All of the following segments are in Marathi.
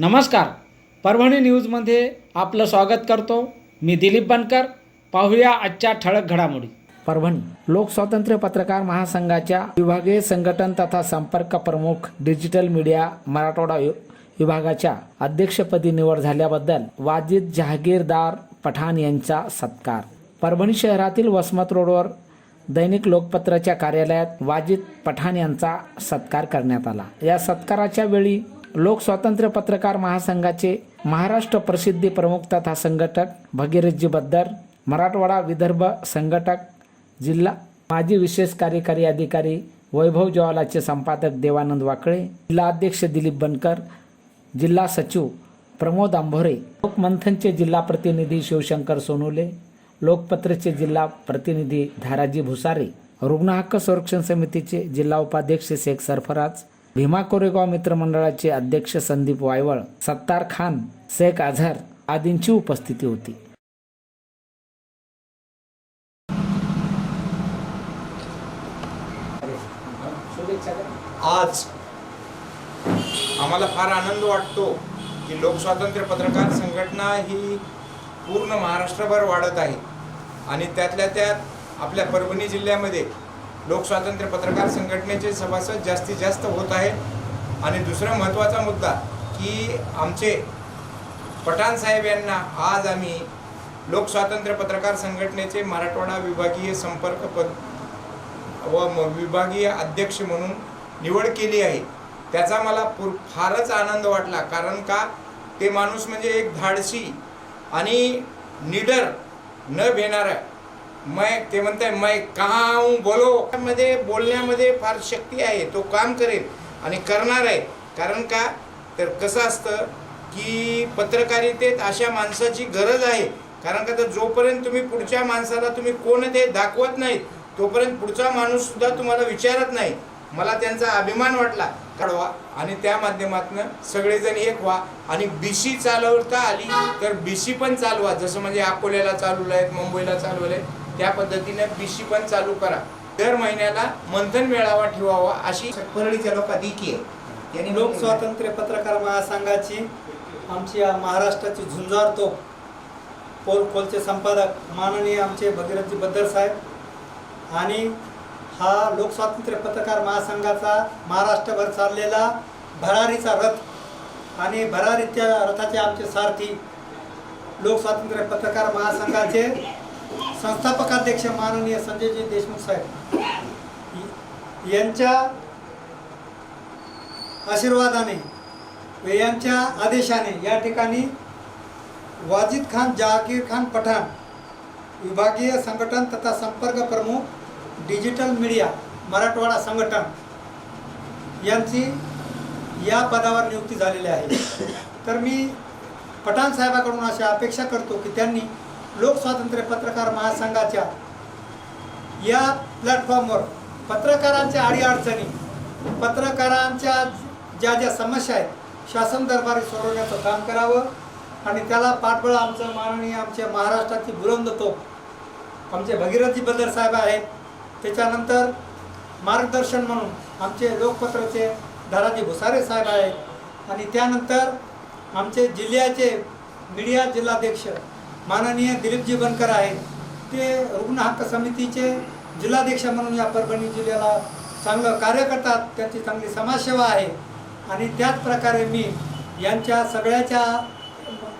नमस्कार. परभणी न्यूजमध्ये आपलं स्वागत करतो. मी दिलीप बनकर. पाहूया आजच्या ठळक घडामोडी. परभणी लोकस्वातंत्र्य पत्रकार महासंघाच्या विभागीय संघटन तथा संपर्क प्रमुख डिजिटल मीडिया मराठवाडा वि- विभागाच्या अध्यक्षपदी निवड झाल्याबद्दल वाजिद जहागीरदार पठाण यांचा सत्कार. परभणी शहरातील वसमत रोडवर दैनिक लोकपत्राच्या कार्यालयात वाजिद पठाण यांचा सत्कार करण्यात आला. या सत्काराच्या वेळी लोकस्वातंत्र्य पत्रकार महासंघाचे महाराष्ट्र प्रसिद्धी प्रमुख तथा संघटक भगीरथजी बद्दर मराठवाडा विदर्भ संघटक जिल्हा माजी विशेष कार्यकारी अधिकारी वैभव ज्वालाचे संपादक देवानंद वाकळे जिल्हा अध्यक्ष दिलीप बनकर जिल्हा सचिव प्रमोद आंभोरे लोकमंथनचे जिल्हा प्रतिनिधी शिवशंकर सोनोले लोकपत्रचे जिल्हा प्रतिनिधी धाराजी भुसारे रुग्ण हक्क संरक्षण समितीचे जिल्हा उपाध्यक्ष शेख सरफराज भीमा कोरेगाव मित्रमंडळाचे अध्यक्ष संदीप वायवळ सत्तार खान शेख आझार आदींची उपस्थिती होती. आज आम्हाला फार आनंद वाटतो की लोकस्वातंत्र्य पत्रकार संघटना ही पूर्ण महाराष्ट्रभर वाढत आहे. आणि त्यातल्या त्यात आपल्या परभणी जिल्ह्यामध्ये लोकस्वातंत्र्य पत्रकार संघटनेचे सभासद जास्तीत जास्त होत आहेत. आणि दुसरा महत्त्वाचा मुद्दा की आमचे पठाण साहेब यांना आज आम्ही लोकस्वातंत्र्य पत्रकार संघटनेचे मराठवाडा विभागीय संपर्क पद व म- विभागीय अध्यक्ष म्हणून निवड केली आहे. त्याचा मला पूर फारच आनंद वाटला कारण का? ते माणूस म्हणजे एक धाडसी आणि निडर न भेणाऱ्या मै ते म्हणताय मै कहा हूँ? बोलो. मध्ये बोलण्यामध्ये फार शक्ती आहे. तो काम करेल आणि करणार आहे. कारण का? तर कसं असतं की पत्रकारितेत अशा माणसाची गरज आहे. कारण का? तर जोपर्यंत तुम्ही पुढच्या माणसाला तुम्ही कोण ते दाखवत नाहीत तोपर्यंत पुढचा माणूस सुद्धा तुम्हाला विचारत नाही. मला त्यांचा अभिमान वाटला. काढवा आणि त्या माध्यमातून सगळेजण एक व्हा. आणि बीसी चालवता आली तर बी सी पण चालवा. जसं म्हणजे अकोल्याला चालवलं आहेत मुंबईला चालवलं आहे त्या पद्धतीने बीसी पण चालू करा. दर महिन्याला मंथन मेळावा ठेवावा अशी परळीच्या लोकाधिकी आहे यांनी लोक स्वातंत्र्य पत्रकार महासंघाची आमची महाराष्ट्राची झुंजार तो पोल खोलचे संपादक माननीय आमचे भगीरथजी बद्दर साहेब आणि हा लोकस्वातंत्र्य पत्रकार महासंघाचा महाराष्ट्रभर चाललेला भरारीचा रथ आणि भरारीच्या रथाचे आमचे सारथी लोकस्वातंत्र्य पत्रकार महासंघाचे संस्थापकाध्यक्ष माननीय संजयजी देशमुख साहेब यांच्या आशीर्वादाने व यांच्या आदेशाने या ठिकाणी वाजिद खान जहागीर खान पठाण विभागीय संघटन तथा संपर्क प्रमुख डिजिटल मीडिया मराठवाडा संघटन यांची या पदावर नियुक्ती झालेली आहे. तर मी पठाण साहेबाकडून अशी अपेक्षा करतो की त्यांनी लोकस्वातंत्र्य पत्रकार महासंघाच्या या प्लॅटफॉर्मवर पत्रकारांच्या अडीअडचणी पत्रकारांच्या ज्या ज्या समस्या आहेत शासन दरबारी सोडवण्याचं काम करावं आणि त्याला पाठबळ आमचं माननीय आमच्या महाराष्ट्राची बुलंद तो आमचे भगीरथजी बदर साहेब आहेत. त्याच्यानंतर मार्गदर्शन म्हणून आमचे लोकपत्रचे धाराजी भुसारे साहेब आहेत. आणि त्यानंतर आमचे जिल्ह्याचे मीडिया जिल्हाध्यक्ष माननीय दिलीपजी बनकर आहेत. ते रुग्ण हक्क समितीचे जिल्हाध्यक्ष म्हणून या परभणी जिल्ह्याला चांगलं कार्य करतात. त्यांची चांगली समाजसेवा आहे. आणि त्याच प्रकारे मी यांच्या सगळ्याच्या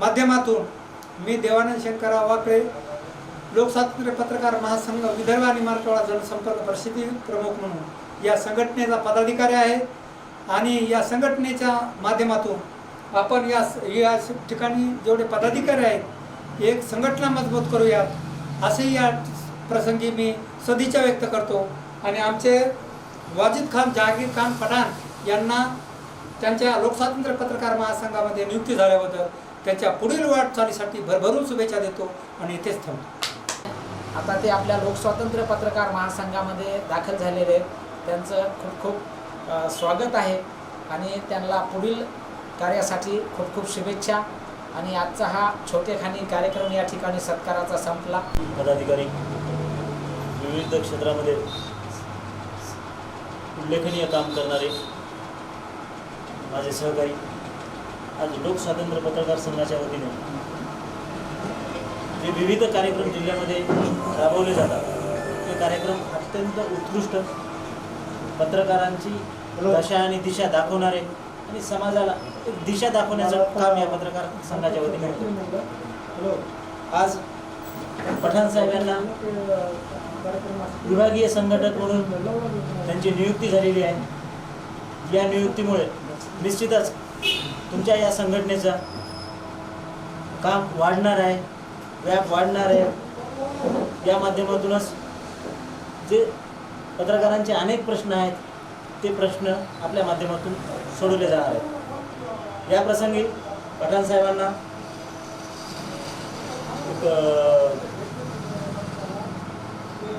माध्यमातून मी देवानंद शंकरराव वाकळे लोकस्वातंत्र्य पत्रकार महासंघ विदर्भ आणि मराठवाडा जनसंपर्क परिषदेचे प्रमुख म्हणून या संघटनेचा पदाधिकारी आहे. आणि या संघटनेच्या माध्यमातून आपण या या ठिकाणी जेवढे पदाधिकारी आहेत एक संघटना मजबूत करूयात. असे या प्रसंगी मी सदिच्छा व्यक्त करतो. आणि आमचे वाजिद खान जहागीर खान पठाण यांना त्यांच्या लोकस्वातंत्र्य पत्रकार महासंघामध्ये नियुक्ती झाल्याबद्दल त्यांच्या पुढील वाटचालीसाठी भरभरून शुभेच्छा देतो आणि इथेच थांबतो. आता ते आपल्या लोकस्वातंत्र्य पत्रकार महासंघामध्ये दाखल झालेले आहेत. त्यांचं खूप खूप स्वागत आहे. आणि त्यांना पुढील कार्यासाठी खूप खूप शुभेच्छा. आणि आजचा हा छोटेखानी कार्यक्रम या ठिकाणी सत्काराचा संपला. पदाधिकारी विविध क्षेत्रामध्ये उल्लेखनीय काम करणारे माझे सहकारी आज लोकस्वातंत्र्य पत्रकार संघाच्या वतीने जे विविध कार्यक्रम जिल्ह्यामध्ये राबवले जातात ते कार्यक्रम अत्यंत उत्कृष्ट पत्रकारांची दशा आणि दिशा दाखवणारे आणि समाजाला एक दिशा दाखवण्याचं काम या पत्रकार संघाच्या वतीने होतं. आज पठाण साहेब यांना विभागीय संघटक म्हणून त्यांची नियुक्ती झालेली आहे. या नियुक्तीमुळे निश्चितच तुमच्या या संघटनेचं काम वाढणार आहे व्याप वाढणार आहे. या माध्यमातूनच जे पत्रकारांचे अनेक प्रश्न आहेत ते प्रश्न आपल्या माध्यमातून सोडवले जाणार आहेत. या प्रसंगी पठाण साहेबांना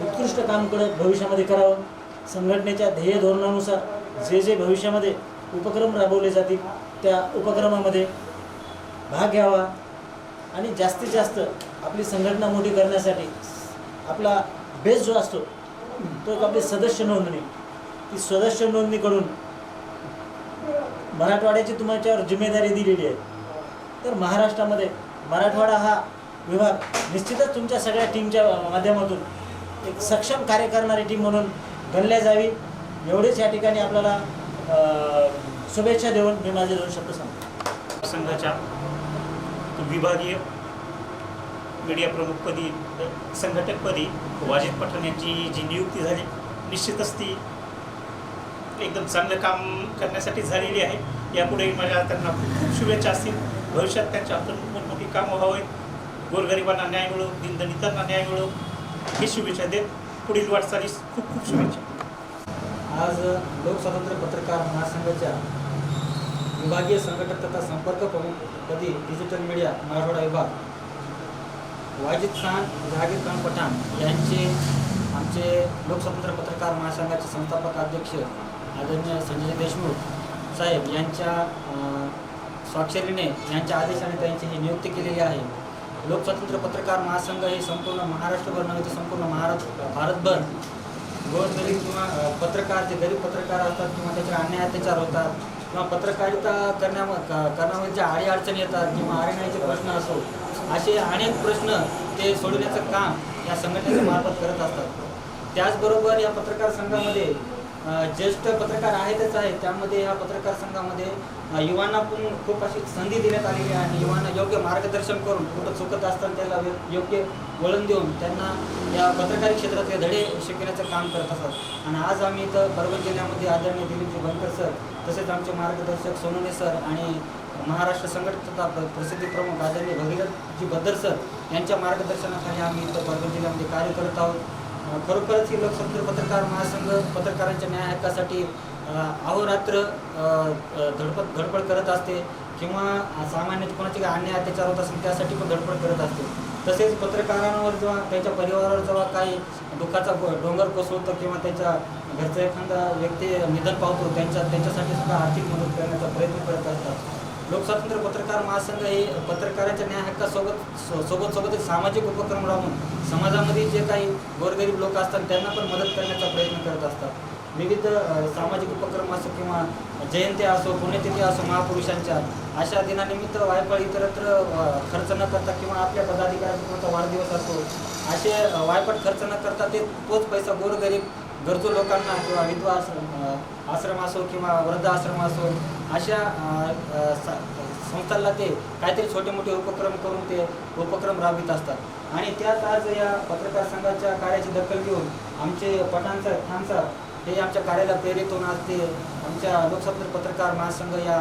उत्कृष्ट काम करत भविष्यामध्ये करावं. संघटनेच्या ध्येय धोरणानुसार जे जे भविष्यामध्ये उपक्रम राबवले जातील त्या उपक्रमामध्ये भाग घ्यावा आणि जास्तीत जास्त आपली संघटना मोठी करण्यासाठी आपला बेस जो असतो तो आपली सदस्य नोंदणी. ती सदस्य नोंदणीकडून मराठवाड्याची तुमच्यावर जिम्मेदारी दिलेली आहे. तर महाराष्ट्रामध्ये मराठवाडा हा विभाग निश्चितच तुमच्या सगळ्या टीमच्या माध्यमातून एक सक्षम कार्य करणारी टीम म्हणून गणल्या जावी. एवढेच या ठिकाणी आपल्याला शुभेच्छा देऊन मी माझे दोन शब्द सांगतो. संघाच्या विभागीय मीडिया प्रमुखपदी संघटकपदी वाजिद पठाण यांची जी नियुक्ती झाली निश्चितच ती एकदम चांगलं काम करण्यासाठी झालेली आहे. यापुढे माझ्या त्यांना खूप खूप शुभेच्छा असतील. भविष्यात त्यांच्या हातून मोठमोठी कामं व्हावीत. गोरगरिबांना न्याय मिळो दिनदलितांना न्याय मिळो. ही शुभेच्छा देत पुढील वाटचालीस खूप खूप शुभेच्छा. आज लोकस्वातंत्र्य पत्रकार महासंघाच्या विभागीय संघटक तथा संपर्क प्रमुखपदी डिजिटल मीडिया मराठवाडा विभाग वाजिद खान जहागीर खान पठाण यांचे आमचे लोकस्वातंत्र्य पत्रकार महासंघाचे संस्थापक अध्यक्ष आदरणीय संजय देशमुख साहेब यांच्या स्वाक्षरीने यांच्या आदेशाने त्यांची ही नियुक्ती केलेली आहे. लोकस्वतंत्र पत्रकार महासंघ हे संपूर्ण महाराष्ट्रभर नव्हे तर संपूर्ण महाराष्ट्र भारतभर गोरगरीब किंवा पत्रकार जे गरीब पत्रकार असतात किंवा त्याच्या अन्याय अत्याचार होतात किंवा पत्रकारिता करण्या करण्यामध्ये ज्या अडी अडचणी येतात किंवा आरेणाचे प्रश्न असो असे अनेक प्रश्न ते सोडवण्याचं काम या संघटनेच्या मार्फत करत असतात. त्याचबरोबर या पत्रकार संघामध्ये ज्येष्ठ पत्रकार आहेतच आहेत. त्यामध्ये या पत्रकार संघामध्ये युवांना पण खूप अशी संधी देण्यात आलेली आहे. आणि युवांना योग्य मार्गदर्शन करून कुठं चुकत असताना त्याला योग्य वळण देऊन त्यांना या पत्रकारी क्षेत्रातले धडे शिकण्याचं काम करत असतात. आणि आज आम्ही इथं परभणी जिल्ह्यामध्ये आदरणीय दिलीपजी बनकर सर तसेच आमचे मार्गदर्शक सोनोने सर आणि महाराष्ट्र संघटनेचा तथा प्रसिद्धी प्रमुख आदरणीय भगीरथजी भद्दर सर यांच्या मार्गदर्शनाखाली आम्ही इथं परभणी जिल्ह्यामध्ये कार्य करत आहोत. खरोखरच ही लोकसंख्य पत्रकार महासंघ पत्रकारांच्या न्याय हक्कासाठी अहोरात्र धडपड धडपड करत असते किंवा सामान्य कोणाचे काही अन्याय अत्याचार होत असेल त्यासाठी पण धडपड करत असते. तसेच पत्रकारांवर जेव्हा त्यांच्या परिवारावर जेव्हा काही दुःखाचा डोंगर कोसळतो किंवा त्यांच्या घरचा एखादा व्यक्ती निधन पावतो त्यांच्या त्यांच्यासाठी सुद्धा आर्थिक मदत करण्याचा प्रयत्न करत असतात. लोकस्वातंत्र्य पत्रकार महासंघ हे पत्रकारांच्या न्याय हक्कासोबत सोबत सोबत सामाजिक उपक्रम राबवून समाजामध्ये जे काही गोरगरीब लोक असतात त्यांना पण मदत करण्याचा प्रयत्न करत असतात. विविध सामाजिक उपक्रम असो किंवा जयंती असो पुण्यतिथी असो महापुरुषांच्या अशा दिनानिमित्त वायफळ इतरत्र खर्च न करता किंवा आपल्या पदाधिकाऱ्यांचा कोणता वाढदिवस असो असे वायफळ खर्च न करता ते तोच पैसा गोरगरीब गरजू लोकांना किंवा विधवा आश्रम आश्रम असो किंवा वृद्ध आश्रम असो अशा संस्थांना ते काहीतरी छोटे मोठे उपक्रम करून ते उपक्रम राबवित असतात. आणि त्यात आज या पत्रकार संघाच्या कार्याची दखल घेऊन आमचे पठाण सर हे आमच्या कार्याला प्रेरित होऊन आज ते आमच्या लोकसत्तर पत्रकार महासंघ या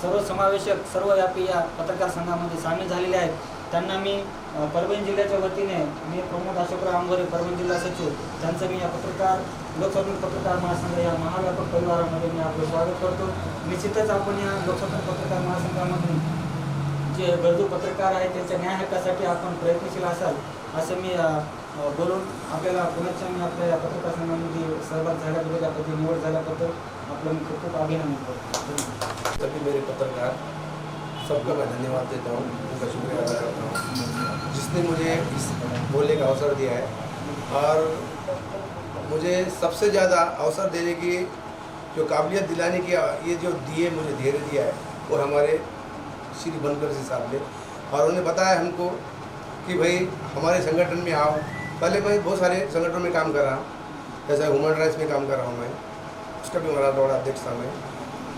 सर्वसमावेशक सर्वव्यापी या पत्रकार संघामध्ये सामील झालेले आहेत. त्यांना मी परभणी जिल्ह्याच्या वतीने मी प्रमोद अशोकराव आंबोरे परभणी जिल्हा सचिव त्यांचं मी या पत्रकार लोकस्वातंत्र्य पत्रकार महासंघ या महाव्यापक परिवारामध्ये मी आपलं स्वागत करतो. निश्चितच आपण या लोकस्वातंत्र्य पत्रकार महासंघामधून जे गरजू पत्रकार आहेत त्यांच्या न्याय हक्कासाठी आपण प्रयत्नशील असाल असं मी बोलून आपल्याला पुण्याच्या मी आपल्या या पत्रकार संघामध्ये सहभाग झाल्याबद्दल आपली निवड झाल्याबद्दल आपलं मी खूप खूप अभिनंदन करतो. मेरे पत्रकार सबका मैं धन्यवाद देता हूँ, उनका शुक्रिया अदा करता हूँ। जिसने मुझे इस बोलने का अवसर दिया है, और मुझे सबसे ज़्यादा अवसर देने की जो काबिलियत दिलाने की, ये जो दिए मुझे धैर्य दिया है, वो हमारे श्री बनकर जी साहब ने। और उन्होंने बताया हमको कि भाई, हमारे संगठन में आओ। पहले मैं बहुत सारे संगठनों में काम कर रहा हूँ, जैसे ह्यूमन राइट्स में काम कर रहा हूँ मैं, उसका भी हमारा बड़ा अध्यक्ष था मैं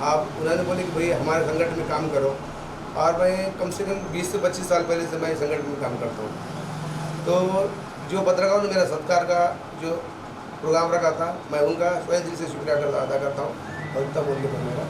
आप उन्होंने बोले कि भाई, हमारे संगठन में काम करो। और मैं कम से कम 20 से 25 साल पहले से मैं संगठन में काम करता हूँ। तो जो पत्रकारों ने मेरा सत्कार का जो प्रोग्राम रखा था, मैं उनका स्वयं दिल से शुक्रिया अदा करता हूँ। और इतना बोलिए मेरा